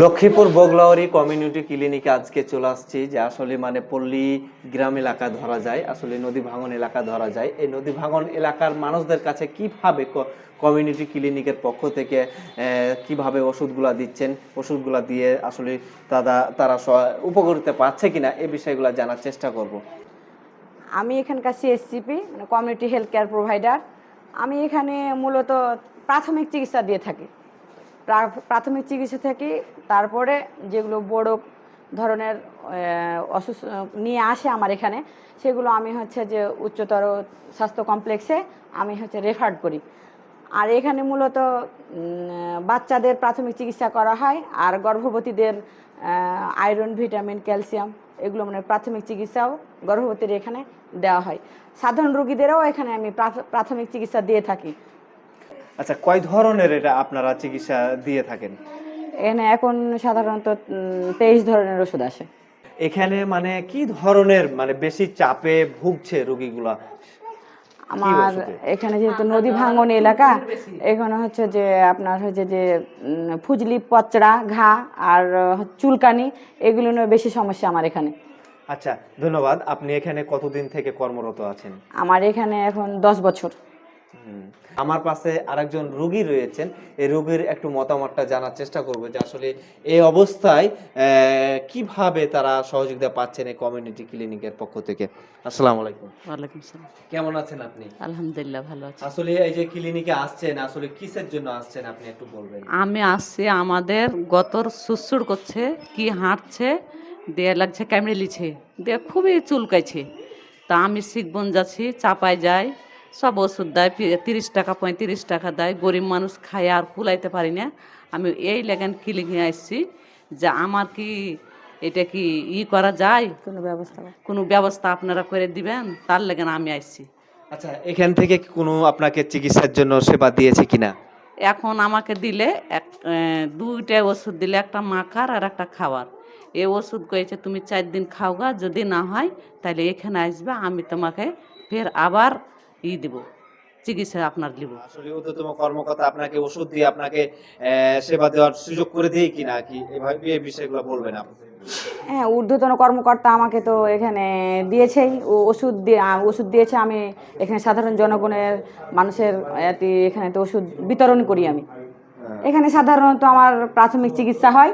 Lakshmipur বগলাওয়ারি community ক্লিনিকে আজকে চলে আসছি, যে আসলে মানে পল্লী গ্রাম এলাকা ধরা যায়, আসলে নদী ভাঙন এলাকা ধরা যায়। এই নদী ভাঙন এলাকার মানুষদের কাছে কীভাবে কমিউনিটি ক্লিনিকের পক্ষ থেকে কীভাবে ওষুধগুলা দিচ্ছেন, ওষুধগুলা দিয়ে আসলে তারা তারা উপকৃত পাচ্ছে কিনা এই বিষয়গুলো জানার চেষ্টা করব। আমি এখানকার সিএসসিপি মানে কমিউনিটি হেলথ কেয়ার প্রোভাইডার আমি এখানে মূলত প্রাথমিক চিকিৎসা দিয়ে থাকি। প্রাথমিক চিকিৎসা থেকে তারপরে যেগুলো বড় ধরনের অসুস্থ নিয়ে আসে আমার এখানে, সেগুলো আমি হচ্ছে যে উচ্চতর স্বাস্থ্য কমপ্লেক্সে আমি হচ্ছে রেফার করি। আর এখানে মূলত বাচ্চাদের প্রাথমিক চিকিৎসা করা হয়, আর গর্ভবতীদের আয়রন ভিটামিন ক্যালসিয়াম এগুলো মানে প্রাথমিক চিকিৎসাও গর্ভবতীর এখানে দেওয়া হয়। সাধারণ রোগীদেরও এখানে আমি প্রাথমিক চিকিৎসা দিয়ে থাকি। আচ্ছা কয় ধরনের এটা আপনারা চিকিৎসা দিয়ে থাকেন? এখানে এখন সাধারণত তেইশ ধরনের ওষুধ আসে। এখানে মানে কি ধরনের মানে বেশি চাপে ভুগছে রোগীগুলা? আমার এখানে যেহেতু নদী ভাঙন এলাকা এখানে হচ্ছে যে আপনার হচ্ছে যে ফুজলি পচড়া ঘা আর চুলকানি এগুলো নিয়ে বেশি সমস্যা আমার এখানে। আচ্ছা ধন্যবাদ। আপনি এখানে কতদিন থেকে কর্মরত আছেন? আমার এখানে এখন দশ বছর। আমার পাশে আরেকজন রোগী রয়েছেন। এই রোগীর একটু মতামতটা জানার চেষ্টা করব যে আসলে এই অবস্থায় কীভাবে তারা সহযোগিতা পাচ্ছেন এই কমিউনিটি ক্লিনিকের পক্ষ থেকে? আসসালামু আলাইকুম। ওয়ালাইকুম সালাম। কেমন আছেন আপনি? আলহামদুলিল্লাহ ভালো আছি। আসলে এই যে ক্লিনিকে আসছেন আসলে কিসের জন্য আসছেন আপনি একটু বলবেন? আমি আসছি আমাদের গতর সুসুর করছে কি হাঁটছে দিয়ে লাগছে ক্যামেরে লিছে দিয়ে খুবই চুলকাইছে। তা আমি শিখবন যাচ্ছি চাপায় যাই সব ওষুধ দেয় তিরিশ টাকা পঁয়ত্রিশ টাকা দেয়। গরিব মানুষ খায় আর কুলাইতে পারি না। আমি এই লেগান ক্লিনিকে আসছি যে আমার কি এটা কি ই করা যায়? কোনো ব্যবস্থা কোনো ব্যবস্থা আপনারা করে দিবেন তার লেগান আমি আসছি। আচ্ছা এখান থেকে কি কোনো আপনাকে চিকিৎসার জন্য সেবা দিয়েছে কিনা? এখন আমাকে দিলে এক দুইটা ওষুধ দিলে একটা মাখার আর একটা খাওয়ার। এই ওষুধ কয়েছে তুমি চার দিন খাওগা যদি না হয় তাহলে এখানে আসবে আমি তোমাকে ফের আবার ই দিব চিকিৎসা আপনার দিব আসলে ঊর্ধ্বতম কর্মকর্তা আপনাকে ওষুধ দিয়ে আপনাকে সেবা দেওয়ার সুযোগ করে দিয়ে কিনা কি? এভাবে এই বিষয়গুলো বলবেন আপনি। হ্যাঁ ঊর্ধ্বতন কর্মকর্তা আমাকে তো এখানে দিয়েছেই। ও ওষুধ দিয়ে ওষুধ দিয়েছে আমি এখানে সাধারণ জনগণের মানুষের এখানে তো ওষুধ বিতরণ করি আমি। এখানে সাধারণত আমার প্রাথমিক চিকিৎসা হয়।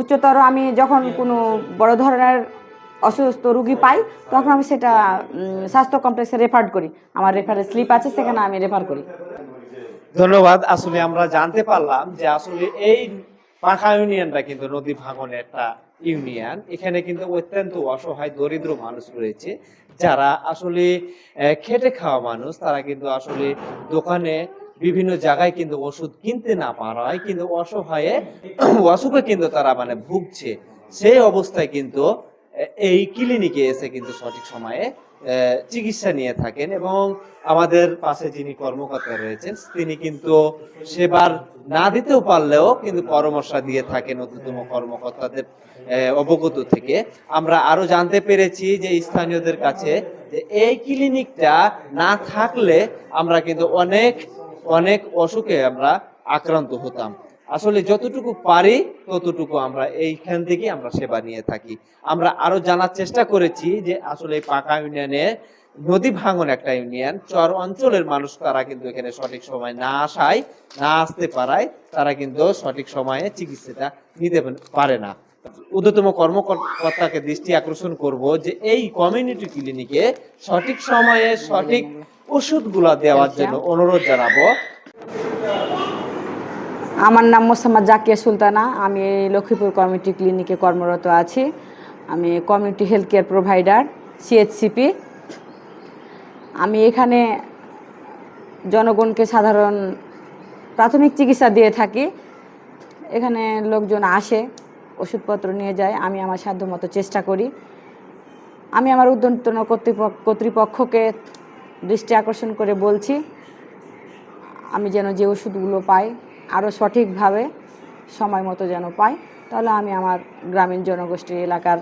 উচ্চতর আমি যখন কোনো বড় ধরনের অসুস্থ রুগী পাই, তখন আমি সেটা স্বাস্থ্য কমপ্লেক্সে রেফার করি। আমার রেফারের স্লিপ আছে, সেখানে আমি রেফার করি। ধন্যবাদ। আসলে আমরা জানতে পারলাম যে আসলে এই পাখা ইউনিয়নটা কিন্তু নদী ভাঙনের একটা ইউনিয়ন। এখানে কিন্তু অত্যন্ত অসহায়, দরিদ্র মানুষ রয়েছে। যারা আসলে খেটে খাওয়া মানুষ, তারা কিন্তু আসলে দোকানে বিভিন্ন জায়গায় কিন্তু ওষুধ কিনতে না পারায়, কিন্তু অসহায়ে, অসুখে কিন্তু তারা মানে ভুগছে। সেই অবস্থায় কিন্তু এই ক্লিনিকে এসে কিন্তু সঠিক সময়ে চিকিৎসা নিয়ে থাকেন এবং আমাদের পাশে যিনি কর্মকর্তা রয়েছেন, তিনি কিন্তু সেবার না দিতেও পারলেও কিন্তু পরামর্শ দিয়ে থাকেন অন্যতম কর্মকর্তাদের অবগত থেকে। আমরা আরও জানতে পেরেছি যে স্থানীয়দের কাছে যে এই ক্লিনিকটা না থাকলে আমরা কিন্তু অনেক অনেক অসুখে আমরা আক্রান্ত হতাম। আসলে যতটুকু পারি, ততটুকু আমরা এইখান থেকে আমরা সেবা নিয়ে থাকি। আমরা আরও জানার চেষ্টা করেছি যে আসলে পাকা ইউনিয়নে নদী ভাঙন একটা ইউনিয়ন, চর অঞ্চলের মানুষ তারা কিন্তু এখানে সঠিক সময় না আসায়, না আসতে পারায়, তারা কিন্তু সঠিক সময়ে চিকিৎসাটা নিতে পারে না। ঊর্ধ্বতম কর্মকর্তাকে দৃষ্টি আকর্ষণ করব যে এই কমিউনিটি ক্লিনিকে সঠিক সময়ে সঠিক ওষুধগুলা দেওয়ার জন্য অনুরোধ জানাব। আমার নাম মোসাম্মদ জাকিয়া সুলতানা। আমি লক্ষ্মীপুর কমিউনিটি ক্লিনিকে কর্মরত আছি। আমি community health care provider CHCP আমি এখানে জনগণকে সাধারণ প্রাথমিক চিকিৎসা দিয়ে থাকি। এখানে লোকজন আসে, ওষুধপত্র নিয়ে যায়। আমি আমার সাধ্যমতো চেষ্টা করি। আমি আমার উদ্যন্তন কর্তৃপক্ষ কর্তৃপক্ষকে দৃষ্টি আকর্ষণ করে বলছি, আমি যেন যে ওষুধগুলো পাই আরও সঠিকভাবে সময় মতো যেন পাই, তাহলে আমি আমার গ্রামীণ জনগোষ্ঠী এলাকার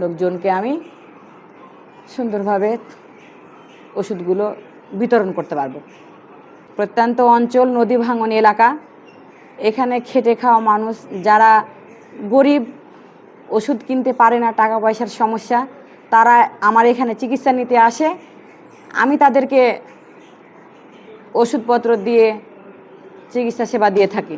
লোকজনকে আমি সুন্দরভাবে ওষুধগুলো বিতরণ করতে পারব। প্রত্যন্ত অঞ্চল, নদী ভাঙন এলাকা, এখানে খেটে খাওয়া মানুষ, যারা গরিব, ওষুধ কিনতে পারে না টাকা পয়সার সমস্যা, তারা আমার এখানে চিকিৎসা নিতে আসে। আমি তাদেরকে ওষুধপত্র দিয়ে চিকিৎসা সেবা দিয়ে থাকি।